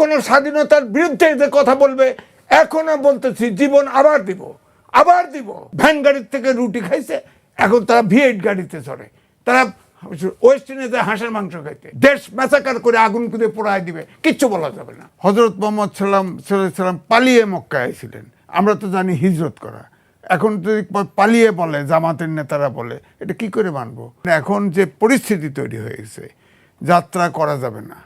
কোনো স্বাধীনতার বিরুদ্ধে যে কথা বলবে, এখনও বলতেছি, জীবন আবার দিব আবার দিব। ভ্যান গাড়ির থেকে রুটি খাইছে, এখন তারা ভিএইট গাড়িতে চড়ে। তারা ওয়েস্ট ইন্ডিজে হাঁসের মাংস খাইতে। দেশ ম্যাসাকার করে আগুন কুদে পোড়ায় দিবে, কিচ্ছু বলা যাবে না। হজরত মোহাম্মদ সাল্লাম সাল্লাম পালিয়ে মক্কায় ছিলেন আমরা তো জানি হিজরত করা। এখন যদি পালিয়ে বলে, জামাতের নেতারা বলে, এটা কি করে মানবো? এখন যে পরিস্থিতি তৈরি হয়েছে, যাত্রা করা যাবে না।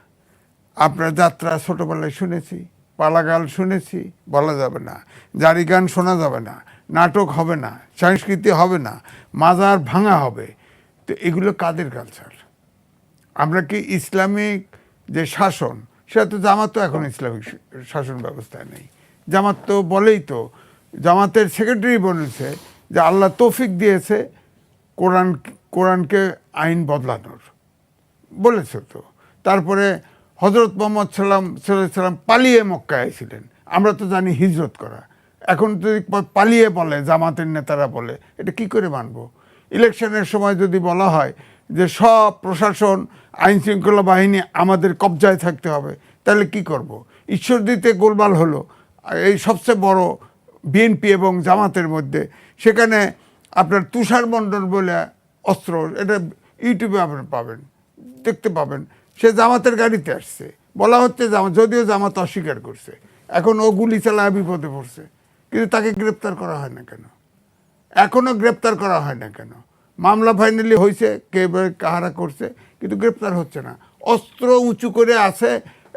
আপনার যাত্রা ছোটোবেলায় শুনেছি, পালাগাল শুনেছি, বলা যাবে না। জারি গান শোনা যাবে না, নাটক হবে না, সংস্কৃতি হবে না, মাজার ভাঙা হবে। তো এগুলো কাদের কালচার আমরা কি ইসলামিক যে শাসন, সেটা তো জামাত তো এখন ইসলামিক শাসন ব্যবস্থায় নেই। জামাত তো বলেই তো, জামাতের সেক্রেটারি বলেছে যে আল্লাহ তৌফিক দিয়েছে কোরআন, কোরআনকে আইন বদলানোর। বলেছে তো। তারপরে হজরত মোহাম্মদ সাল্লাম সাল্লাম পালিয়ে মক্কায় ছিলেন আমরা তো জানি হিজরত করা। এখন যদি পালিয়ে বলে, জামাতের নেতারা বলে, এটা কি করে মানব? ইলেকশনের সময় যদি বলা হয় যে সব প্রশাসন আইন শৃঙ্খলা বাহিনী আমাদের কবজায় থাকতে হবে, তাহলে কি করব। ঈশ্বর দিতে গোলমাল হলো। এই সবচেয়ে বড় বিএনপি এবং জামাতের মধ্যে। সেখানে আপনার তুষার মণ্ডল বলে অস্ত্র, এটা ইউটিউবে আপনারা পাবেন, দেখতে পাবেন। সে জামাতের গাড়িতে আসছে। বলা হচ্ছে জামাত যদিও জামাত অস্বীকার করছে। এখন ও গুলি চালায়, বিপদে পড়ছে। কিন্তু তাকে গ্রেপ্তার করা হয় না কেন? এখনও গ্রেপ্তার করা হয় না কেন? মামলা ফাইনালি হয়েছে কে কাহারা করছে, কিন্তু গ্রেপ্তার হচ্ছে না। অস্ত্র উঁচু করে আছে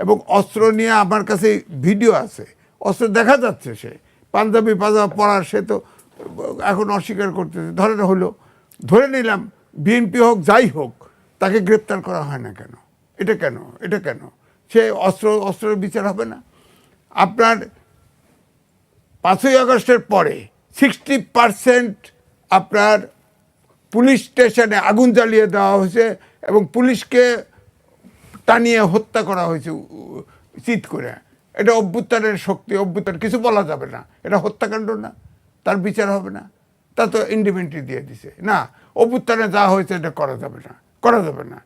এবং অস্ত্র নিয়ে আমার কাছে ভিডিও আছে। অস্ত্র দেখা যাচ্ছে সে। পাঞ্জাবি পাজামা পরার সে তো এখন অস্বীকার করতেছে। ধরে হলো, ধরে নিলাম, বিএনপি হোক, যাই হোক, তাকে গ্রেপ্তার করা হয় না কেন? এটা কেন? এটা কেন? সে অস্ত্র, অস্ত্রের বিচার হবে না? আপনার পাঁচই আগস্টের পরে সিক্সটি পারসেন্ট আপনার পুলিশ স্টেশনে আগুন জ্বালিয়ে দেওয়া হয়েছে এবং পুলিশকে টানিয়ে হত্যা করা হয়েছে, চিৎ করে। এটা অভ্যুত্থানের শক্তি, অভ্যুত্থান, কিছু বলা যাবে না। এটা হত্যাকাণ্ড না, তার বিচার হবে না। তা তো ইন্ডিপেন্ডেন্ট দিয়ে দিছে। না, অভ্যুত্থানে যা হয়েছে এটা করা যাবে না, করা যাবে না।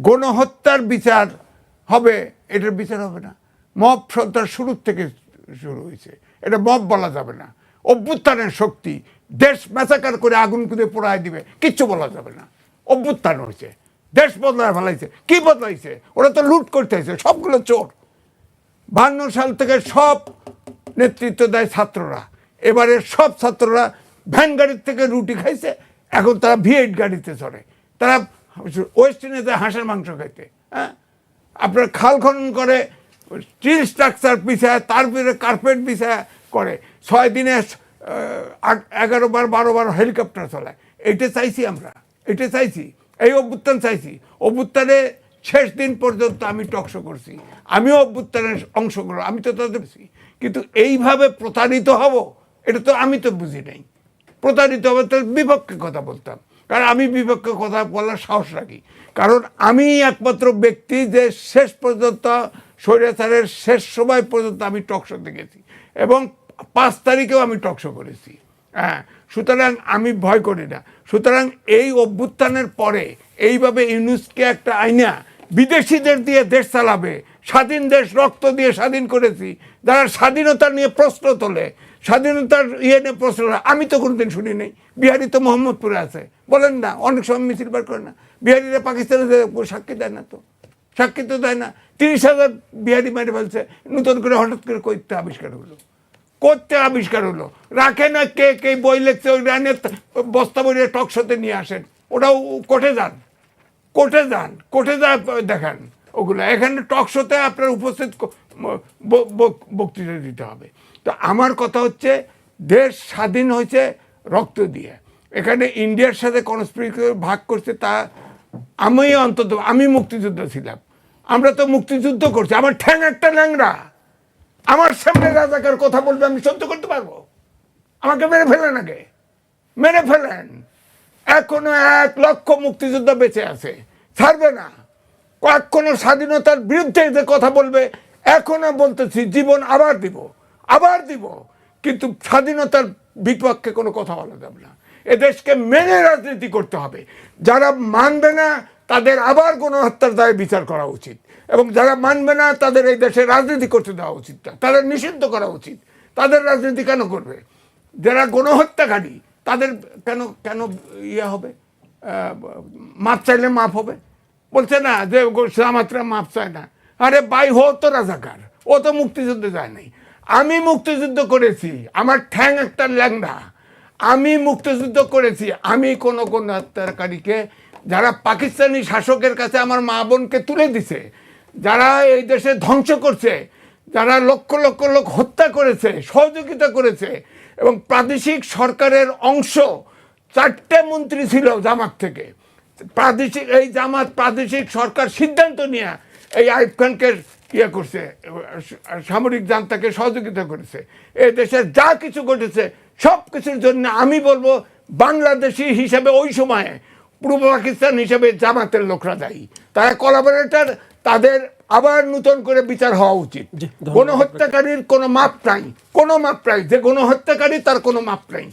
গণহত্যার বিচার হবে, এটার বিচার হবে না। মব সন্ত্রাস শুরুর থেকে শুরু হয়েছে। এটা মব বলা যাবে না। অভ্যুত্থানের শক্তি, দেশ ম্যাসাকার করে আগুন কুদে পোড়ায় দিবে, কিচ্ছু বলা যাবে না। অভ্যুত্থান হয়েছে। দেশ বদলায় ফেলাইছে। কি বদলাইছে? ওরা তো লুট করতে হয়েছে সবগুলো চোর। বান্ন সাল থেকে সব নেতৃত্ব দেয় ছাত্ররা। এবারে সব ছাত্ররা ভ্যান গাড়ির থেকে রুটি খাইছে। এখন তারা ভিএইট গাড়িতে চড়ে। তারা ওয়েস্ট ইন্ডিজে হাঁসের মাংস খাইতে হ্যাঁ? আপনার খাল খনন করে, স্টিল স্ট্রাকচার পিছায়, তার ভিতরে কার্পেট বিছায় করে, ছয় দিনে এগারো বার, বারো বার হেলিকপ্টার চলায়। এইটা চাইছি আমরা এটা চাইছি, এই অভ্যুত্থান চাইছি। অভ্যুত্থানে শেষ দিন পর্যন্ত আমি টকশো করছি, আমিও অভ্যুত্থানের অংশগ্রহণ আমি তো তাদের কিন্তু এইভাবে প্রতারিত হব, এটা তো আমি তো বুঝি নাই। প্রতারিত হবে তার বিপক্ষে কথা বলতাম। কারণ আমি বিপক্ষে কথা বলার সাহস রাখি। কারণ আমি একমাত্র ব্যক্তি যে শেষ পর্যন্ত স্বৈরাচারের শেষ সময় পর্যন্ত আমি টকশো দেখেছি এবং পাঁচ তারিখেও আমি টকশো করেছি। হ্যাঁ সুতরাং আমি ভয় করি না। সুতরাং এই অভ্যুত্থানের পরে এইভাবে ইউনুসকে একটা আইনা বিদেশিদের দিয়ে দেশ চালাবে, স্বাধীন দেশ রক্ত দিয়ে স্বাধীন করেছি, যারা স্বাধীনতা নিয়ে প্রশ্ন তোলে স্বাধীনতার ইয়ে নিয়ে প্রশ্ন আমি তো কোনোদিন শুনি নাই। বিহারি তো মোহাম্মদপুরে আছে। বলেন না, অনেক সময় মিছিল বার করে না। বিহারিরা পাকিস্তানে সাক্ষী দেয় না তো। সাক্ষী তো দেয় না। তিরিশ হাজার বিহারি মেরে ফেলছে। নতুন করে হঠাৎ করে কইতে আবিষ্কার হলো। করতে আবিষ্কার হলো। রাখে না কে কে বই লিখছে, ওই রানের বস্তা বইয়ে টকশোতে নিয়ে আসেন। ওটাও কোর্টে যান। কোর্টে যান। কোর্টে যা, দেখান। ওগুলো। এখানে টক শোতে আপনার উপস্থিত বক্তৃতা দিতে হবে। তো আমার কথা হচ্ছে, দেশ স্বাধীন হয়েছে রক্ত দিয়ে। এখানে ইন্ডিয়ার সাথে কনস্পিরেসি ভাগ করছে তা আমি অন্তত, আমি মুক্তিযুদ্ধ ছিলাম। আমরা তো মুক্তিযুদ্ধ করছি। আমার ঠ্যাং একটা ল্যাংরা আমার সামনে রাজাকার কথা বলবে, আমি সহ্য করতে পারব। আমাকে মেরে ফেলেন আগে। মেরে ফেলেন। এখনও এক লক্ষ মুক্তিযোদ্ধা বেঁচে আছে। ছাড়বে না। কোনো স্বাধীনতার বিরুদ্ধে যে কথা বলবে, এখনও বলতেছি, জীবন আবার দিব আবার দিব। কিন্তু স্বাধীনতার বিপক্ষে কোনো কথা বলা যাবে না। এদেশকে মেনে রাজনীতি করতে হবে। যারা মানবে না, তাদের আবার গণহত্যার দায়ে বিচার করা উচিত। এবং যারা মানবে না, তাদের এই দেশে রাজনীতি করতে দেওয়া উচিত না। তাদের নিষিদ্ধ করা উচিত। তাদের রাজনীতি কেন করবে? যারা গণহত্যাকারী, তাদের কেন কেন ইয়ে হবে? মাপ চাইলে মাপ হবে। বলছে, না, যে সামাত্রা মাপ চায় না। আরে বাই হো তো রাজাকার, ও তো মুক্তিযুদ্ধে যায় নাই। আমি মুক্তিযুদ্ধ করেছি, আমার ঠ্যাং একটা ল্যাংড়া। আমি মুক্তিযুদ্ধ করেছি, আমি কোন কোন হত্যাকারীকে যারা পাকিস্তানি শাসকের কাছে আমার মা বোনকে তুলে দিছে, যারা এই দেশে ধ্বংস করছে, যারা লক্ষ লক্ষ লোক হত্যা করেছে, সহযোগিতা করেছে, এবং প্রাদেশিক সরকারের অংশ চারটে মন্ত্রী ছিল জামাত থেকে। প্রাদেশিক এই জামাত প্রাদেশিক সরকার সিদ্ধান্ত নিয়ে এই আইব খানকে ইয়ে করছে সামরিক জান্তাকে সহযোগিতা করেছে। এই দেশের যা কিছু ঘটেছে সব কিছুর জন্য আমি বলব বাংলাদেশি হিসেবে ওই সময়ে পূর্ব পাকিস্তান হিসেবে জামাতের লোকরা দায়ী। তারা কোলাবোরেটর তাদের আবার নতুন করে বিচার হওয়া উচিত। জি, হত্যাকারীর কোনো মাপ নাই কোনো মাপ নাই যে কোনো হত্যাকারী তার কোনো মাপ নাই।